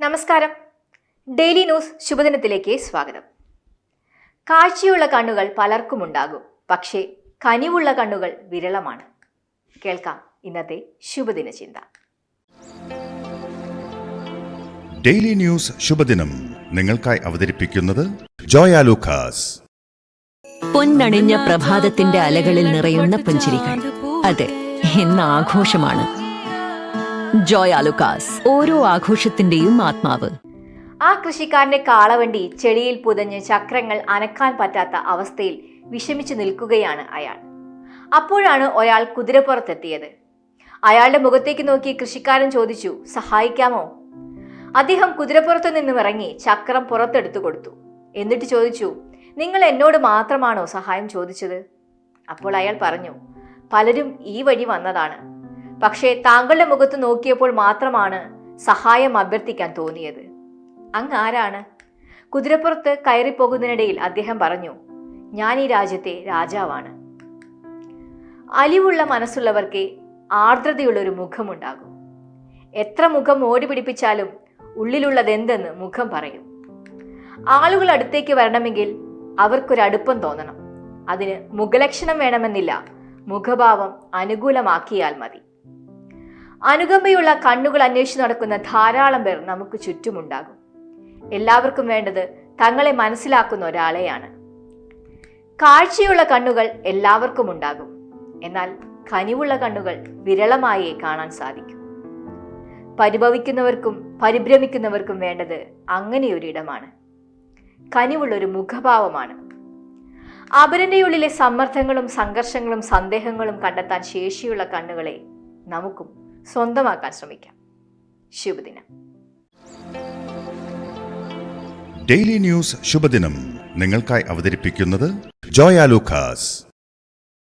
നമസ്കാരം. Daily news ശുഭദിനത്തിലേക്ക് സ്വാഗതം. കാഴ്ചയുള്ള കണ്ണുകൾ പലർക്കും ഉണ്ടാകും പക്ഷേ കനിവുള്ള കണ്ണുകൾ വിരളമാണ്. കേൾക്കാം ഇന്നത്തെ ശുഭദിന ചിന്ത. ഡെയിലി ന്യൂസ് ശുഭദിനം നിങ്ങൾക്കായി അവതരിപ്പിക്കുന്നത് ജോയ ലൂക്കാസ്. പൊന്നണിഞ്ഞ പ്രഭാതത്തിന്റെ അലകളിൽ നിറയുന്ന പുഞ്ചിരികൾ. അതെ ഇന്ന് ആഘോഷമാണ് ജോയ് ആലുക്കാസ് ഓരോ ആഘോഷത്തിന്റെയും ആത്മാവ്. ആ കൃഷിക്കാരന്റെ കാളവണ്ടി ചെളിയിൽ പുതഞ്ഞ് ചക്രങ്ങൾ അനക്കാൻ പറ്റാത്ത അവസ്ഥയിൽ വിഷമിച്ചു നിൽക്കുകയാണ് അയാൾ. അപ്പോഴാണ് ഒരാൾ കുതിരപ്പുറത്തെത്തിയത്. അയാളുടെ മുഖത്തേക്ക് നോക്കി കൃഷിക്കാരൻ ചോദിച്ചു സഹായിക്കാമോ? അദ്ദേഹം കുതിരപ്പുറത്തു നിന്നും ഇറങ്ങി ചക്രം പുറത്തെടുത്തു കൊടുത്തു. എന്നിട്ട് ചോദിച്ചു നിങ്ങൾ എന്നോട് മാത്രമാണോ സഹായം ചോദിച്ചത്? അപ്പോൾ അയാൾ പറഞ്ഞു പലരും ഈ വഴി വന്നതാണ്. പക്ഷേ താങ്കളുടെ മുഖത്ത് നോക്കിയപ്പോൾ മാത്രമാണ് സഹായം അഭ്യർത്ഥിക്കാൻ തോന്നിയത്. അങ്ങ് ആരാണ്? കുതിരപ്പുറത്ത് കയറിപ്പോകുന്നതിനിടയിൽ അദ്ദേഹം പറഞ്ഞു ഞാൻ ഈ രാജ്യത്തെ രാജാവാണ്. അലിവുള്ള മനസ്സുള്ളവർക്ക് ആർദ്രതയുള്ള ഒരു മുഖമുണ്ടാകും. എത്ര മുഖം ഓടി പിടിപ്പിച്ചാലും ഉള്ളിലുള്ളതെന്തെന്ന് മുഖം പറയും. ആളുകൾ അടുത്തേക്ക് വരണമെങ്കിൽ അവർക്കൊരു അടുപ്പം തോന്നണം. അതിന് മുഖലക്ഷണം വേണമെന്നില്ല മുഖഭാവം അനുകൂലമാക്കിയാൽ മതി. അനുകമ്പയുള്ള കണ്ണുകൾ അന്വേഷിച്ച് നടക്കുന്ന ധാരാളം പേർ നമുക്ക് ചുറ്റുമുണ്ടാകും. എല്ലാവർക്കും വേണ്ടത് തങ്ങളെ മനസ്സിലാക്കുന്ന ഒരാളെയാണ്. കാഴ്ചയുള്ള കണ്ണുകൾ എല്ലാവർക്കും ഉണ്ടാകും. എന്നാൽ കനിവുള്ള കണ്ണുകൾ വിരളമായേ കാണാൻ സാധിക്കും. പരിഭവിക്കുന്നവർക്കും പരിഭ്രമിക്കുന്നവർക്കും വേണ്ടത് അങ്ങനെയൊരിടമാണ്. കനിവുള്ളൊരു മുഖഭാവമാണ്. അപരന്റെ ഉള്ളിലെ സമ്മർദ്ദങ്ങളും സംഘർഷങ്ങളും സന്ദേഹങ്ങളും കണ്ടെത്താൻ ശേഷിയുള്ള കണ്ണുകളെ നമുക്കും സ്വന്തമാക്കാൻ ശ്രമിക്കാം. ശുഭദിനം. ഡെയിലി ന്യൂസ് ശുഭദിനം നിങ്ങൾക്കായി അവതരിപ്പിക്കുന്നത് ജോയ ലൂക്കാസ്.